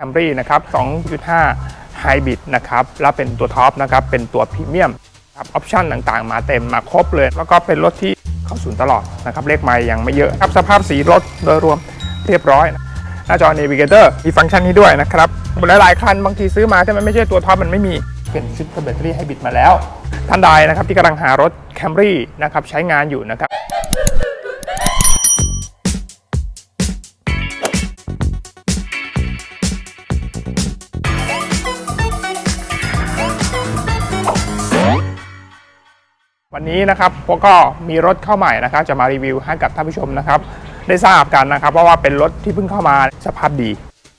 Camry นะครับ 2.5 Hybrid นะครับ แล้วเป็นตัวท็อปนะครับ เป็นตัวพรีเมียมครับออปชั่นต่างๆ มาเต็มมาครบเลย แล้วก็เป็นรถที่เข้าศูนย์ตลอดนะครับ เลขไม้ยังไม่เยอะครับ สภาพสีรถโดยรวมเรียบร้อย หน้าจอ Navigator มีฟังก์ชันนี้ด้วยนะครับหลายๆคันบางทีซื้อมาแต่มันไม่ใช่ตัวท็อปมันไม่มี เปลี่ยนชุดแบตเตอรี่ให้บิดมาแล้ว ท่านใดนะครับที่กำลังหารถ Camry นะครับใช้งานอยู่นะครับ วันนี้นะครับพวกก็มีรถเข้าใหม่นะครับ จะมารีวิวให้กับท่านผู้ชมนะครับ ได้ทราบกันนะครับเพราะว่าเป็นรถที่เพิ่งเข้ามาสภาพดี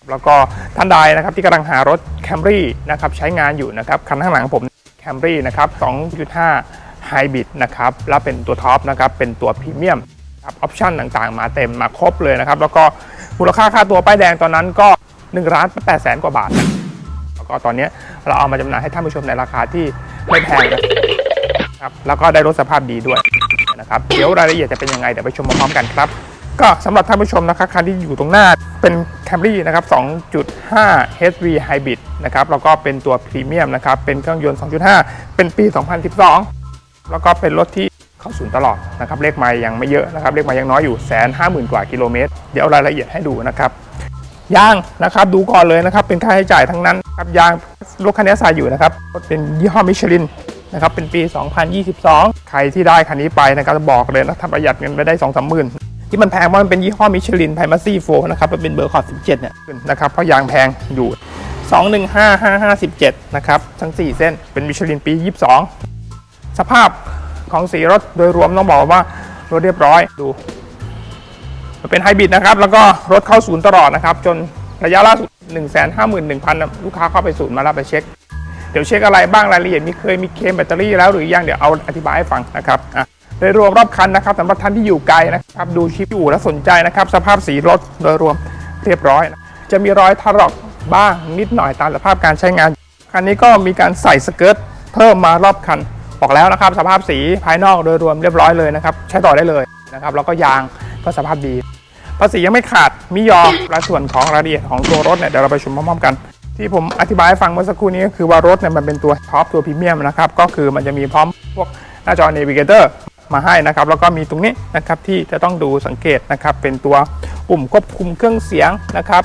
แล้วก็ท่านใดนะครับที่กำลังหารถ Camry นะครับใช้งานอยู่นะครับคันข้างหลังผม Camry นะครับ 2.5 Hybrid นะครับแล้วเป็นตัวท็อปนะครับเป็นตัวพรีเมียมครับออปชั่นต่างๆ มาเต็มมาครบเลยนะครับ แล้วก็มูลค่าค่าตัวป้ายแดงตอนนั้นก็1ล้าน8แสนกว่าบาท แล้วก็ตอนนี้เราเอามาจำหน่ายให้ท่านผู้ชมในราคาที่ไม่แพงนะ ครับแล้วก็ได้รถสภาพดีด้วยนะครับเดี๋ยวรายละเอียดจะเป็นยังไงเดี๋ยวไปชมพร้อมๆกันครับ ก็สำหรับท่านผู้ชมนะครับคันที่อยู่ตรงหน้าเป็น Camry นะครับ 2.5 HV Hybrid นะครับแล้วก็เป็นตัวพรีเมียมนะครับเป็นเครื่องยนต์ 2.5 เป็นปี 2012 แล้วก็เป็นรถที่เข้าศูนย์ตลอดนะครับเลขไม้ยังไม่เยอะนะครับเลขไม้ยังน้อยอยู่แสนห้าหมื่นกว่ากิโลเมตร เดี๋ยวรายละเอียดให้ดูนะครับยางนะครับดูก่อนเลยนะครับเป็นค่าใช้จ่ายทั้งนั้นครับยางรถคันนี้ใส่อยู่นะครับรถเป็นยี่ห้อมิชลิน นะครับเป็นปี 2022 ใครที่ได้คันนี้ไปนะครับจะบอกเลยนะถ้าประหยัดเงินไปได้2 3 0 0 0 0ที่มันแพงเพราะมันเป็นยี่ห้อมิชลินไพมาซี่โฟนะครับมันเป็นเบอร์ขอบ 17 เนี่ยนะครับเพราะยางแพงอยู่ 215557 นะครับ ทั้ง 4 เส้นเป็นมิชลินปี 22 สภาพของสีรถโดยรวมต้องบอกว่ารถเรียบร้อยดู มันเป็นไฮบริดนะครับ แล้วก็รถเข้าศูนย์ตลอดนะครับ จนระยะล่าสุด 151,000นะลูกค้าเข้าไปศูนย์มาแล้วไปเช็ค เดี๋ยวเช็คอะไรบ้างรายละเอียดมีเคยมีเคมแบตเตอรี่แล้วหรือยังเดี๋ยวเอาอธิบายให้ฟังนะครับอะโดยรวมรอบคันนะครับสำหรับท่านที่อยู่ไกลนะครับดูคลิปอยู่แล้วสนใจนะครับ สภาพสีรถโดยรวมเรียบร้อยนะจะมีรอยถลอกบ้างนิดหน่อยตามสภาพการใช้งาน คันนี้ก็มีการใส่สเกิร์ตเพิ่มมารอบคันบอกแล้วนะครับ สภาพสีภายนอกโดยรวมเรียบร้อยเลยนะครับ ใช้ต่อได้เลยนะครับแล้วก็ยางก็สภาพดีภาษียังไม่ขาดมิยอมและส่วนของรายละเอียดของตัวรถเนี่ยเดี๋ยวเราไปชมพร้อมๆกัน ที่ผมอธิบายให้ฟังเมื่อสักครู่นี้ก็คือว่ารถเนี่ยมันเป็นตัวท็อปตัวพรีเมียมนะครับก็คือมันจะมีพร้อมพวกหน้าจอ Navigator มาให้นะครับแล้วก็มีตรงนี้นะครับที่จะต้องดูสังเกตนะครับเป็นตัวปุ่มควบคุมเครื่องเสียงนะครับ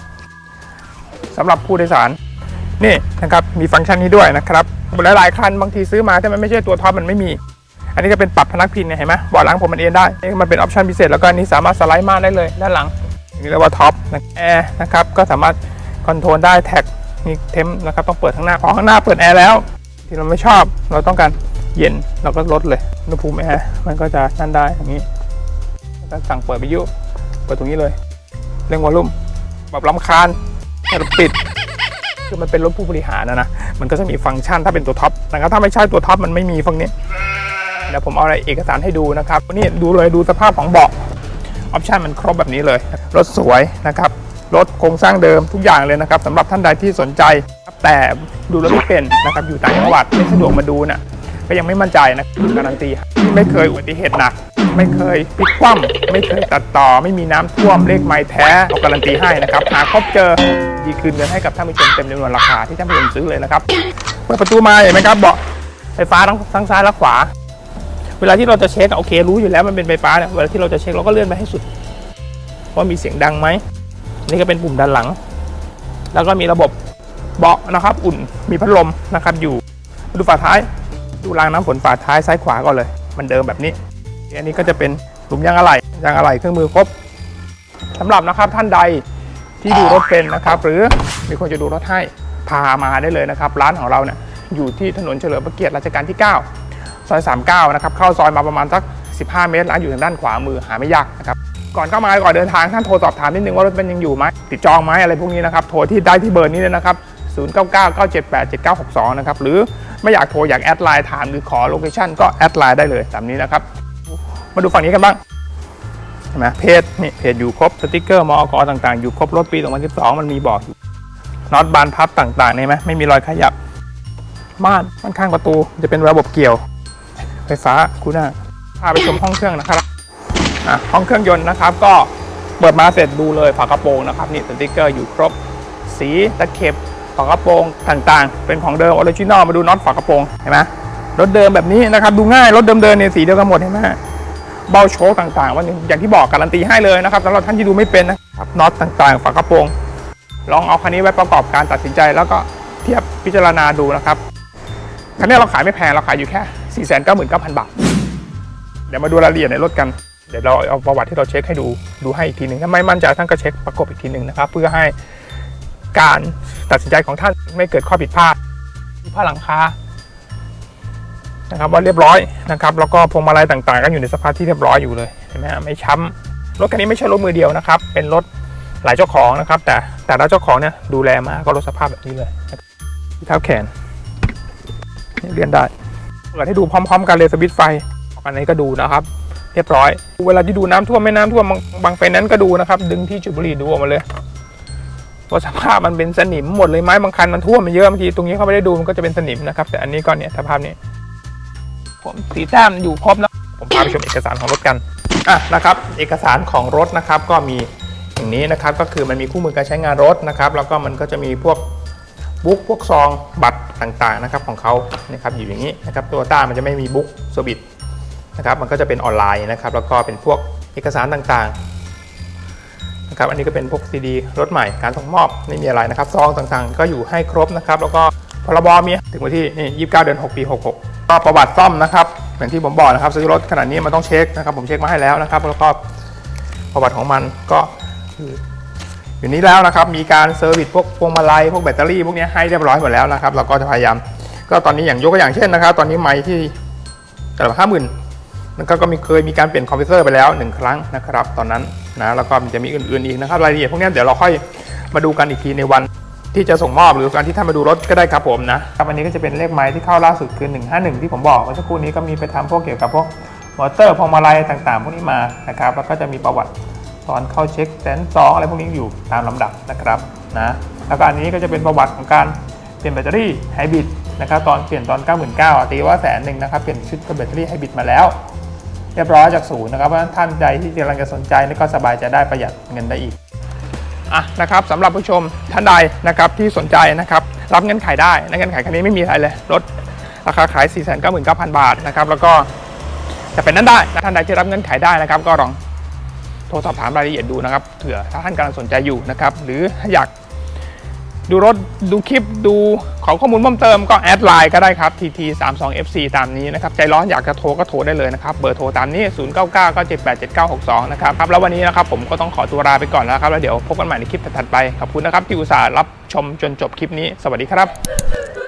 สำหรับผู้โดยสารนี่นะครับมีฟังก์ชันนี้ด้วยนะครับหลายๆคันบางทีซื้อมาแต่มันไม่ใช่ตัวท็อปมันไม่มี อันนี้จะเป็นปรับพนักพิงเนี่ยเห็นไหมบาะหลังผมมันเอนได้นี่มันเป็นออปชันพิเศษแล้วก็อันนี้สามารถสไลด์มาได้เลยด้านหลังนี่เรียกว่าท็อปแอร์นะครับก็สามารถคอนโทรลได้แท็ก นี่เทมนะครับต้องเปิดข้างหน้าพอข้างหน้าเปิดแอร์แล้ว ที่เราไม่ชอบเราต้องการเย็นเราก็ลดเลยอุณหภูมิแอร์มันก็จะนั่นได้อย่างนี้แล้วก็สั่งเปิดวิทยุเปิดตรงนี้เลยเร่งวอลลุ่มปรับลำคาญให้เราปิดคือมันเป็นรถผู้บริหารนะนะ มันก็จะมีฟังก์ชันถ้าเป็นตัวท็อปนะครับ ถ้าไม่ใช่ตัวท็อปมันไม่มีฟังนี้เดี๋ยวผมเอาอะไรเอกสารให้ดูนะครับ นี่ดูเลยดูสภาพของเบาะออปชันมันครบแบบนี้เลย รถสวยนะครับ รถโครงสร้างเดิมทุกอย่างเลยนะครับสำหรับท่านใดที่สนใจครับแต่ดูรถไม่เป็นนะครับอยู่ต่างจังหวัดไม่สะดวกมาดูนะก็ยังไม่มั่นใจนะการันตีที่ไม่เคยอุบัติเหตุหนัก ไม่เคยพลิกคว่ำไม่เคยตัดต่อ ไม่มีน้ำท่วมเลขไม้แท้เราการันตีให้นะครับหาครบเจอดีคืนเงินให้กับท่านผู้ชมเต็มจำนวนราคาที่ท่านผู้ชมซื้อเลยนะครับเปิดประตูมาเห็นไหมครับเบาะไฟฟ้าทั้งทั้งซ้ายและขวา เวลาที่เราจะเช็คโอเค รู้อยู่แล้วมันเป็นไฟฟ้าเนี่ยเวลาที่เราจะเช็คเราก็เลื่อนไปให้สุดว่ามีเสียงดังไหม นี่ก็เป็นปุ่มด้านหลัง แล้วก็มีระบบเบาะนะครับ อุ่นมีพัดลมนะครับอยู่ดูฝาท้ายดูรางน้ำฝนฝาท้ายซ้ายขวาก่อนเลย มันเดิมแบบนี้อันนี้ก็จะเป็นหลุมยางอะไหล่ยางอะไหล่เครื่องมือครบสำหรับนะครับท่านใดที่ดูรถเป็นนะครับ หรือมีคนจะดูรถให้พามาได้เลยนะครับ ร้านของเราเนี่ยอยู่ที่ถนนเฉลิมพระเกียรติรัชกาลที่ 9 ซอย 39 นะครับ เข้าซอยมาประมาณสัก 15 เมตร ร้านอยู่ทางด้านขวามือหาไม่ยากนะครับ ก่อนเข้ามาก่อนเดินทางท่านโทรสอบถามนิดนึงว่ารถเป็นยังอยู่ไหมติดจองไหมอะไรพวกนี้นะครับโทรที่ได้ที่เบอร์นี้เลยนะครับ0999787962 นะครับ หรือไม่อยากโทรอยากแอดไลน์ถามหรือขอโลเคชั่นก็แอดไลน์ได้เลยตามนี้นะครับ มาดูฝั่งนี้กันบ้างเห็นไหมเพจนี่เพจอยู่ครบสติกเกอร์มอกต่างๆ อยู่ครบรถปี 2012 มันมีบอกอยู่น็อตบานพับต่างๆนี่ไหมไม่มีรอยขยับม่านด้านข้างประตูจะเป็นระบบเกี่ยว ไฟฟ้าคูหน้าพาไปชมห้องเครื่องนะครับ อะห้องเครื่องยนต์นะครับ ก็เปิดมาเสร็จดูเลยฝากระโปรงนะครับนี่สติกเกอร์อยู่ครบ สีตะเข็บฝากระโปรงต่างๆ เป็นของเดิมออริจินอลมาดูน็อตฝากระโปรงเห็นไหมรถเดิมแบบนี้นะครับดูง่ายรถเดิมๆเนี่ยสีเดียวกันหมดเห็นไหมเบ้าโชว์ต่างๆวันนี้อย่างที่บอกการันตีให้เลยนะครับสำหรับท่านที่ดูไม่เป็นนะครับน็อตต่างๆฝากระโปรงลองเอาคันนี้ไว้ประกอบการตัดสินใจแล้วก็เทียบพิจารณาดูนะครับคันนี้เราขายไม่แพงเราขายอยู่แค่ 4 9 9 0 0 0 บาท เดี๋ยวมาดูรายละเอียดในรถกัน เดี๋ยวเราเอาประวัติที่เราเช็คให้ดูดูให้อีกทีหนึ่งถ้าไม่มั่นใจท่านก็เช็คประกบอีกทีหนึ่งนะครับ เพื่อให้การตัดสินใจของท่านไม่เกิดข้อผิดพลาดผ้าหลังคานะครับว่าเรียบร้อยนะครับ แล้วก็พวงมาลัยต่างๆ ก็อยู่ในสภาพที่เรียบร้อยอยู่เลยเห็นไหมฮะไม่ช้ำรถคันนี้ไม่ใช่รถมือเดียวนะครับ เป็นรถหลายเจ้าของนะครับ แต่แต่ละเจ้าของเนี่ยดูแลมาก็รถสภาพแบบนี้เลยที่เท้าแขนเลื่อนได้เปิดให้ดูพร้อม ๆ กันเลยสวิตไฟอันนี้ก็ดูนะครับ เรียบร้อย เวลาที่ดูน้ำท่วมไม่น้ำท่วมบางบางไฟนั้นก็ดูนะครับ ดึงที่จุดบุหรี่ดูออกมาเลยว่าสภาพมันเป็นสนิมหมดเลยไม้บางคันมันท่วมมันเยอะบางทีตรงนี้เขาไม่ได้ดูมันก็จะเป็นสนิมนะครับ แต่อันนี้ก็เนี่ยสภาพนี้ ผมสีแต้มอยู่ครบแล้ว ผมพาไปชมเอกสารของรถกันอะนะครับ เอกสารของรถนะครับ ก็มีอย่างนี้นะครับ ก็คือมันมีคู่มือการใช้งานรถนะครับ แล้วก็มันก็จะมีพวกบุ๊กพวกซองบัตรต่างๆนะครับของเขานะครับอยู่อย่างนี้นะครับตัวต้ามันจะไม่มีบุ๊กสวิต นะครับมันก็จะเป็นออนไลน์นะครับ แล้วก็เป็นพวกเอกสารต่างๆนะครับอันนี้ก็เป็นพวกซีดีรถใหม่การส่งมอบไม่มีอะไรนะครับซองต่างๆ ก็อยู่ให้ครบนะครับ แล้วก็พรบมีถึงวันที่นี่29 เดือน 6 ปี 66 ก็ประวัติซ่อมนะครับอย่างที่ผมบอกนะครับซื้อรถขนาดนี้มันต้องเช็คนะครับ ผมเช็คมาให้แล้วนะครับ แล้วก็ประวัติของมันก็คืออยู่นี้แล้วนะครับ มีการเซอร์วิสพวกพวงมาลัยพวกแบตเตอรี่พวกนี้ให้เรียบร้อยหมดแล้วนะครับ เราก็จะพยายาม ก็ตอนนี้อย่างยกตัวอย่างเช่นนะครับ ตอนนี้ไมค์ที่แต่ละห้าหมื่น มันก็ก็มีเคยมีการเปลี่ยนคอมพิวเตอร์ไปแล้วหนึ่งครั้งนะครับ ตอนนั้นนะแล้วก็จะมีอื่นๆอีกนะครับรายละเอียดพวกนี้เดี๋ยวเราค่อยมาดูกันอีกทีในวันที่จะส่งมอบหรือการที่ท่านมาดูรถก็ได้ครับผมนะครับอันนี้ก็จะเป็นเลขไม้ที่เข้าล่าสุดคือ 151 ที่ผมบอกเมื่อสักครู่นี้ก็มีไปทำพวกเกี่ยวกับพวกมอเตอร์พวงมาลัยต่างๆ พวกนี้มานะครับแล้วก็จะมีประวัติตอนเข้าเช็คแสนสองอะไรพวกนี้อยู่ตามลำดับนะครับนะแล้วก็อันนี้ก็จะเป็นประวัติของการเปลี่ยนแบตเตอรี่ไฮบริดนะครับตอนเปลี่ยนตอน 99,000ตีว่าแสนหนึ่งนะครับเปลี่ยนชุดกับแบตเตอรี่ไฮบริดมาแล้ว เรียบร้อยจากศูนย์นะครับเพราะฉะนั้นท่านใดที่กำลังจะสนใจนี่ก็สบายจะได้ประหยัดเงินได้อีกอะนะครับสำหรับผู้ชมท่านใดนะครับที่สนใจนะครับรับเงินขายได้นะเงินขายคันนี้ไม่มีอะไรเลยรถราคาขาย 4 9 9 0 0 0 บาทนะครับแล้วก็จะเป็นนั้นได้นะท่านใดที่รับเงินขายได้นะครับ ก็ลองโทรสอบถามรายละเอียดดูนะครับเผื่อถ้าท่านกำลังสนใจอยู่นะครับหรืออยาก ดูรถดูคลิปดูขอข้อมูลเพิ่มเติมก็แอดไลน์ก็ได้ครับ TT 3 2 FC ตามนี้นะครับ ใจร้อนอยากจะโทรก็โทรได้เลยนะครับ เบอร์โทรตามนี้ 0 9 9 9 7 8 7 9 6 2 นะครับครับ แล้ววันนี้นะครับผมก็ต้องขอตัวลาไปก่อนแล้วครับ แล้วเดี๋ยวพบกันใหม่ในคลิปถัดไป ขอบคุณนะครับที่อุตส่าห์รับชมจนจบคลิปนี้ สวัสดีครับ